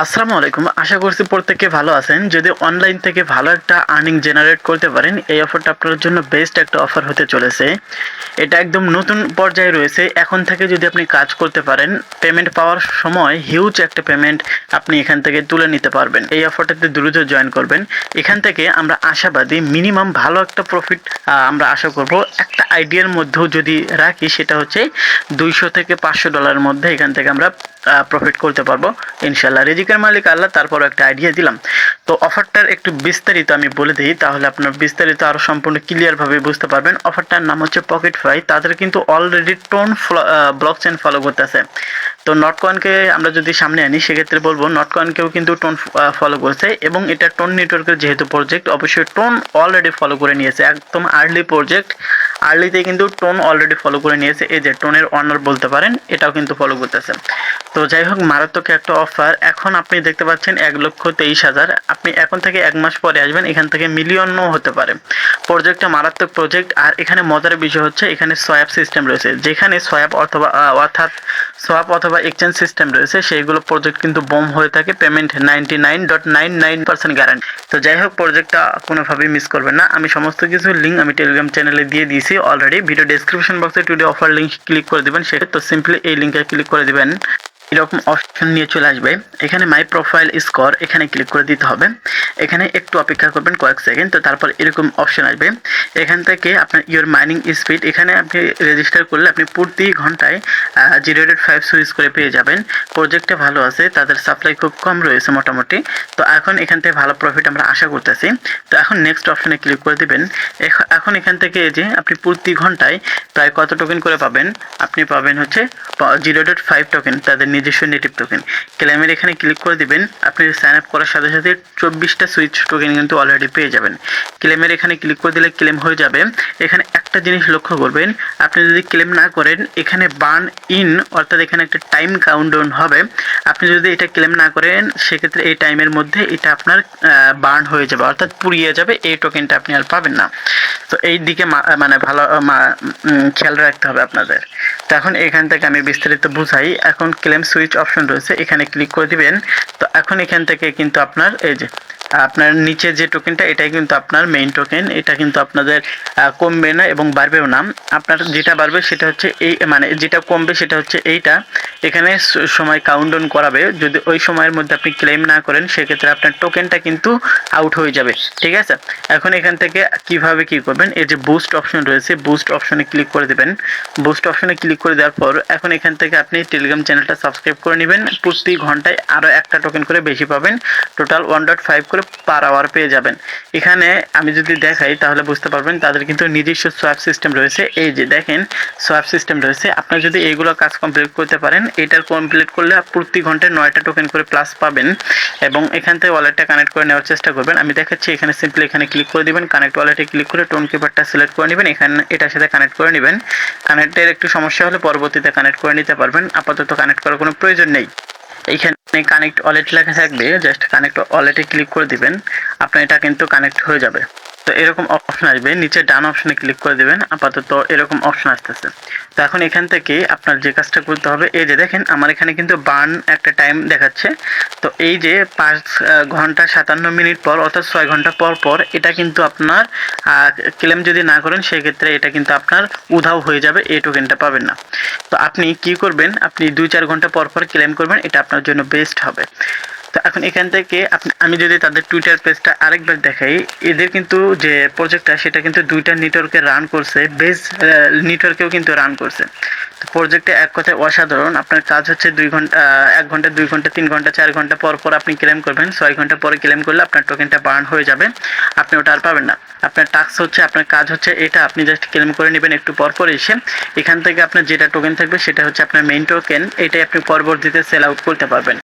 আসসালামু আলাইকুম। আশা করছি প্রত্যেকে ভালো আছেন। যদি অনলাইন থেকে ভালো একটা আর্নিং জেনারেট করতে পারেন, এই অফারটা আপনার জন্য বেস্ট একটা অফার হতে চলেছে। এটা একদম নতুন পর্যায়ে রয়েছে। এখন থেকে যদি আপনি কাজ করতে পারেন পেমেন্ট পাওয়ার সময় হিউজ একটা পেমেন্ট আপনি এখান থেকে তুলে নিতে পারবেন। এই অফারটাতে দ্রুত জয়েন করবেন। এখান থেকে আমরা আশাবাদী মিনিমাম ভালো একটা প্রফিট আমরা আশা করব। একটা আইডিয়ার মধ্যেও যদি রাখি, সেটা হচ্ছে দুইশো থেকে পাঁচশো ডলারের মধ্যে এখান থেকে আমরা প্রফিট করতে পারব। ইনশাল্লাহ রিজিকের মালিক আল্লাহ তারপর একটা আইডিয়া দিলাম। তো অফারটার একটু বিস্তারিত আমি বলে দিই, তাহলে আপনার বিস্তারিত আরও সম্পূর্ণ ক্লিয়ারভাবে বুঝতে পারবেন। অফারটার নাম হচ্ছে পকেট ফাই তাদের কিন্তু already TON block chain follow করতেছে। তো নট কয়েনকে আমরা যদি সামনে আনি, সেক্ষেত্রে বলব নট কয়েনকেও কিন্তু টোন ফলো করছে এবং এটা টোন নেটওয়ার্কের যেহেতু প্রজেক্ট অবশ্যই টোন অলরেডি ফলো করে নিয়েছে। একদম আর্লি প্রজেক্ট আর্লিতে কিন্তু টোন অলরেডি ফলো করে নিয়েছে। এই যে টোনের অনার বলতে পারেন, এটাও কিন্তু ফলো করতেছে। তো যাই হোক, মারাত্মক একটা অফার এখন আপনি দেখতে পাচ্ছেন এক লক্ষ তেইশ হাজার। আপনি এখন থেকে এক মাস পরে আসবেন, এখান থেকে মিলিয়নও হতে পারে। প্রজেক্টটা মারাত্মক প্রজেক্ট আর এখানে মজার বিষয় হচ্ছে, এখানে সোয়াপ সিস্টেম রয়েছে। যেখানে সোয়াপ অথবা অর্থাৎ সোয়াপ অথবা এক্সচেঞ্জ সিস্টেম রয়েছে, সেইগুলো প্রজেক্ট কিন্তু বম হয়ে থাকে। Payment ninety nine dot nine nine percent guarantee তো যাই হোক প্রজেক্টটা কোনোভাবেই মিস করবেন না। আমি সমস্ত কিছু লিঙ্ক আমি টেলিগ্রাম চ্যানেলে দিয়ে দিয়েছি। অলরেডি ভিডিও ডিসক্রিপশন বক্সে টুডে অফার লিঙ্ক ক্লিক করে দেবেন। সেটা তো সিম্পলি এই লিঙ্কে ক্লিক করে দেবেন। এরকম অপশন নিয়ে চলে আসবে। এখানে মাই প্রোফাইল স্কোর এখানে ক্লিক করে দিতে হবে। এখানে একটু অপেক্ষা করবেন কয়েক সেকেন্ড তো তারপর এরকম অপশন আসবে। এখান থেকে আপনার ইউর মাইনিং স্পিড এখানে আপনি রেজিস্টার করলে আপনি প্রতি ঘন্টায় জিরো ডেট ফাইভ সুইচ করে পেয়ে যাবেন। প্রজেক্টটা ভালো আছে, তাদের সাপ্লাই খুব কম রয়েছে মোটামুটি। তো এখন এখান থেকে ভালো প্রফিট আমরা আশা করতেছি। তো এখন নেক্সট অপশনে ক্লিক করে দিবেন। এখন এখান থেকে যে আপনি প্রতি ঘন্টায় প্রায় কত টোকেন করে পাবেন? আপনি পাবেন হচ্ছে জিরো ডট ফাইভ টোকেন তাদের নিজস্ব নেটিভ টোকেন ক্লেমের এখানে ক্লিক করে দিবেন। আপনি সাইন আপ করার সাথে সাথে চব্বিশটা সুইচ টোকেন কিন্তু অলরেডি পেয়ে যাবেন। ক্লেমের এখানে ক্লিক করে দিলে ক্লেম হয়ে যাবে। এখানে একটা জিনিস লক্ষ্য করবেন। আপনি যদি ক্লেম না করেন, এখানে বার্ন ইন অর্থাৎ এখানে একটা টাইম কাউন্টডাউন হবে। আপনি যদি এটা ক্লেম না করেন, সেক্ষেত্রে এই টাইমের মধ্যে এটা আপনার বার্ন হয়ে যাবে, অর্থাৎ পুড়িয়ে যাবে, এই টোকেনটা আপনি আর পাবেন না। তো এই দিকে মানে ভালো খেয়াল রাখতে হবে আপনাদের। তো এখন এখান থেকে আমি বিস্তারিত বুঝাই। এখন ক্লেম সুইচ অপশন রয়েছে, এখানে ক্লিক করে দিবেন। তো এখন এখান থেকে কিন্তু আপনার, এই যে আপনার নিচে যে টোকেনটা এটাই কিন্তু আপনার মেইন টোকেন এটা কিন্তু আপনাদের কমবে না এবং বাড়বেও না। আপনার যেটা বাড়বে সেটা হচ্ছে এই মানে যেটা কমবে সেটা হচ্ছে এইটা। এখানে সময় কাউন্ট কাউন্টডাউন করাবে। যদি ওই সময়ের মধ্যে আপনি ক্লেম না করেন, সেক্ষেত্রে আপনার টোকেনটা কিন্তু আউট হয়ে যাবে। ঠিক আছে? এখন এখান থেকে কীভাবে কি করবেন? এই যে বুস্ট অপশন রয়েছে বুস্ট অপশনে ক্লিক করে দেবেন। বুস্ট অপশনে ক্লিক করে দেওয়ার পর, এখন এখান থেকে আপনি টেলিগ্রাম চ্যানেলটা সাবস্ক্রাইব করে নেবেন। প্রতি ঘন্টায় আরও একটা টোকেন করে বেশি পাবেন। টোটাল ওয়ান ডট ফাইভ করে পার আওয়ার পেয়ে যাবেন। এখানে আমি যদি দেখাই, তাহলে বুঝতে পারবেন তাদের কিন্তু নিজস্ব সোয়াপ সিস্টেম রয়েছে। এই যে দেখেন সোয়াপ সিস্টেম রয়েছে। আপনার যদি এইগুলো কাজ কমপ্লিট করতে পারেন, এটার কমপ্লিট করলে প্রতি ঘন্টায় নয়টা টোকেন করে প্লাস পাবেন এবং এখান থেকে ওয়ালেটটা কানেক্ট করে নেওয়ার চেষ্টা করবেন। আমি দেখাচ্ছি, এখানে সিম্পলি এখানে ক্লিক করে দিবেন। কানেক্ট ওয়ালেটে ক্লিক করে টোন কিপারটা সিলেক্ট করে নেবেন। এখানে এটার সাথে কানেক্ট করে নেবেন। কানেক্টের একটু সমস্যা হলে পরবর্তীতে কানেক্ট করে নিতে পারবেন। আপাতত কানেক্ট করার কোনো প্রয়োজন নেই। এইখানে কানেক্ট ওয়ালেট লেখা থাকবে জাস্ট কানেক্ট ওয়ালেটে ক্লিক করে দিবেন, আপনার এটা কিন্তু কানেক্ট হয়ে যাবে। তো এরকম অপশন আসবে। নিচে ডান অপশনে ক্লিক করে দেবেন। আপাতত এরকম অপশন আসতেছে। তো এখন এখান থেকে আপনার যে কাজটা করতে হবে, এই যে দেখেন, আমার এখানে কিন্তু বার্ন একটা টাইম দেখাচ্ছে। তো এই যে পাঁচ ঘণ্টা সাতান্ন মিনিট পর অর্থাৎ ছয় ঘণ্টা পর পর এটা কিন্তু আপনার ক্লেম যদি না করেন, সেক্ষেত্রে এটা কিন্তু আপনার উধাও হয়ে যাবে, এই টোকেনটা পাবেন না। তো আপনি কি করবেন? আপনি দুই চার ঘণ্টা পর পর ক্লেম করবেন, এটা আপনার জন্য বেস্ট হবে। তো এখন এখান থেকে আমি যদি তাদের টুইটার পেজটা আরেকবার দেখাই, এদের কিন্তু যে প্রজেক্টটা সেটা কিন্তু দুইটা নেটওয়ার্কে রান করছে বেস নেটওয়ার্কেও কিন্তু রান করছে। তো প্রজেক্টে এক কথায় অসাধারণ, আপনার কাজ হচ্ছে দুই ঘণ্টা এক ঘণ্টা, দুই ঘণ্টা, তিন ঘণ্টা, চার ঘণ্টা পর পর আপনি ক্লেম করবেন। ছয় ঘণ্টা পরে ক্লেম করলে আপনার টোকেনটা বার্ন হয়ে যাবে, আপনি ওটা আর পাবেন না। আপনার টাস্ক হচ্ছে, আপনার কাজ হচ্ছে এটা, আপনি জাস্ট ক্লেম করে নেবেন একটু পর পর এসে। এখান থেকে আপনার যেটা টোকেন থাকবে, সেটা হচ্ছে আপনার মেইন টোকেন এটাই আপনি পরবর্তীতে সেল আউট করতে পারবেন।